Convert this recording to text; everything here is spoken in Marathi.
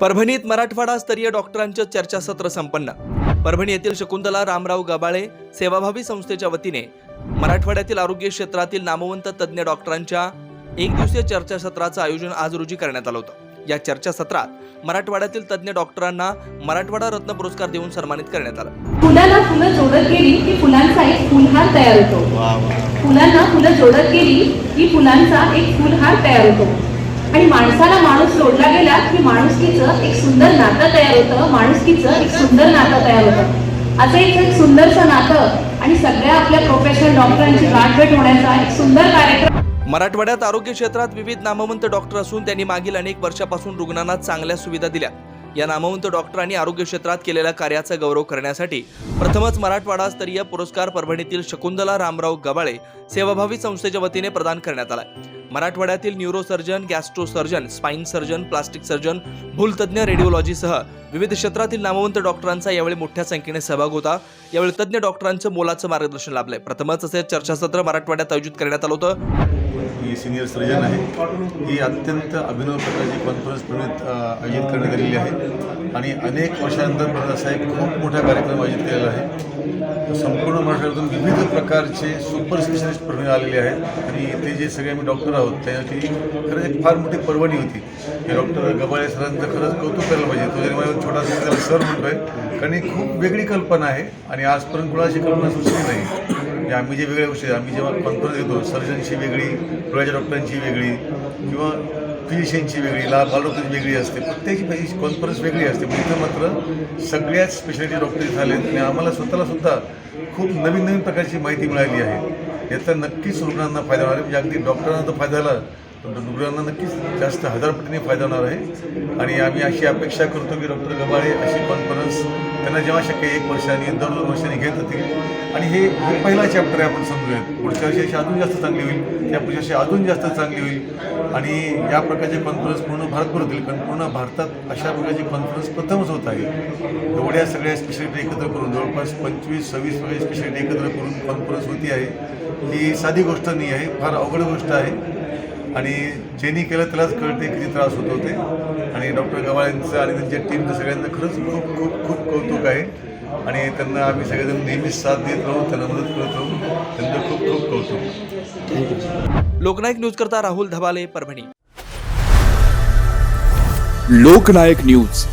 परभणीत मराठवाडा स्तरीय डॉक्टरांचं चर्चासत्र संपन्न. परभणी येथील शकुंतला रामराव गबाळे सेवाभावी संस्थेच्या वतीने मराठवाड्यातील आरोग्य क्षेत्रातील नामवंत तज्ज्ञ डॉक्टरांच्या एक दिवसीय चर्चासत्राचं आयोजन आज रोजी करण्यात आलं होतं. या चर्चासत्रात मराठवाड्यातील तज्ज्ञ डॉक्टरांना मराठवाडा रत्न पुरस्कार देऊन सन्मानित करण्यात आलं. फुलाला फुलं जोडत गेली की फुलांचा एक फुलहार तयार होतो. फुलांना फुलं जोडत गेली की फुलांचा एक फुलहार तयार होतो. आणि माणसाला माणूस जोडला गेला की माणुसकीचं एक सुंदर नातं तयार होतं माणुसकीचं एक सुंदर नातं तयार होतं. असं एक सुंदरचं नातं आणि सगळ्या आपल्या प्रोफेशनल डॉक्टरांची गाठभेट होण्याचा एक सुंदर कार्यक्रम. मराठवाड्यात आरोग्य क्षेत्रात विविध नामवंत डॉक्टर असून त्यांनी मागील अनेक वर्षापासून रुग्णांना चांगल्या सुविधा दिल्या. या नामवंत डॉक्टरांनी आरोग्य क्षेत्रात केलेल्या कार्याचा गौरव करण्यासाठी प्रथमच मराठवाडा स्तरीय पुरस्कार परभणीतील शकुंतला रामराव गबाळे सेवाभावी संस्थेच्या वतीने प्रदान करण्यात आला. मराठवाड्यातील neurosurgeon gastrosurgeon spine surgeon plastic surgeon भूलतज्ञ रेडिओलॉजीसह विविध क्षेत्रातील नामवंत डॉक्टरांचा यावेळी मोठ्या संख्येने सहभाग होता. यावेळी तज्ज्ञ डॉक्टरांचं मोलाचं मार्गदर्शन लाभलंय. प्रथमच असे चर्चासत्र मराठवाड्यात आयोजित करण्यात आलं होतं. ही सिनियर सर्जन आहे. ही अत्यंत अभिनव प्रकारची कॉन्फरन्स पुण्यात आयोजित करण्यात आलेली आहे. आणि अनेक वर्षानंतर परत असा एक खूप मोठा कार्यक्रम आयोजित केलेला आहे. संपूर्ण महाराष्ट्रातून विविध प्रकारचे सुपर स्पेशलिस्ट पुढे आलेले आहेत. आणि ते जे सगळे आम्ही डॉक्टर आहोत त्याची खरंच एक फार मोठी पर्वणी होती. हे डॉक्टर गबाळे सरांचं खरंच कौतुक करायला पाहिजे. तो जरी मला छोटासा त्याला सर म्हणतोय. कारण ही खूप वेगळी कल्पना आहे. आणि आजपर्यंत कुणाची कल्पना सुचली नाही. म्हणजे आम्ही जे वेगळ्या गोष्टी आम्ही जेव्हा कॉन्फरन्स घेतो सर्जनची वेगळी डोळ्याच्या डॉक्टरांची वेगळी किंवा फिजिशियनची वेगळी लाभ बालडॉक्टरची वेगळी असते प्रत्येकाची पैकी कॉन्फरन्स वेगळी असते. पण इथं मात्र सगळ्याच स्पेशालिटी डॉक्टर झाले आणि आम्हाला स्वतःला सुद्धा खूप नवीन नवीन प्रकारची माहिती मिळाली आहे. याचा नक्कीच रुग्णांना फायदा होणार म्हणजे अगदी डॉक्टरांना तर फायदा झाला तुमच्या रुग्णांना नक्कीच जास्त हजार पटीने फायदा होणार आहे. आणि आम्ही अशी अपेक्षा करतो की डॉक्टर गबाळे अशी कॉन्फरन्स त्यांना जेव्हा शक्य एक वर्षाने दर दोन वर्षांनी घेत होतील आणि हे हे पहिला चॅप्टर आहे आपण समजूयात. पुढच्या वर्षी अशी अजून जास्त चांगली होईल त्या पुढच्या वर्षी अजून जास्त चांगली होईल. आणि या प्रकारचे कॉन्फरन्स पूर्ण भारतभर होतील कारण पूर्ण भारतात अशा प्रकारची कॉन्फरन्स प्रथमच होत आहे. एवढ्या सगळ्या स्पेशालिटी एकत्र करून जवळपास पंचवीस सव्वीस प्रकारची स्पेशालिटी एकत्र करून कॉन्फरन्स होती आहे. ही साधी गोष्ट नाही आहे फार अवघड गोष्ट आहे. आणि ज्यांनी केलं त्यालाच कळते किती त्रास होत होते. आणि डॉक्टर गवाळ्यांचं आणि त्यांच्या टीमचं सगळ्यांचं खरंच खूप खूप खूप कौतुक आहे. आणि त्यांना आम्ही सगळेजण नेहमीच साथ देत राहू त्यांना मदत करत राहू. त्यांचं खूप खूप कौतुक. लोकनायक न्यूज करता राहुल धबाले परभणी. लोकनायक न्यूज.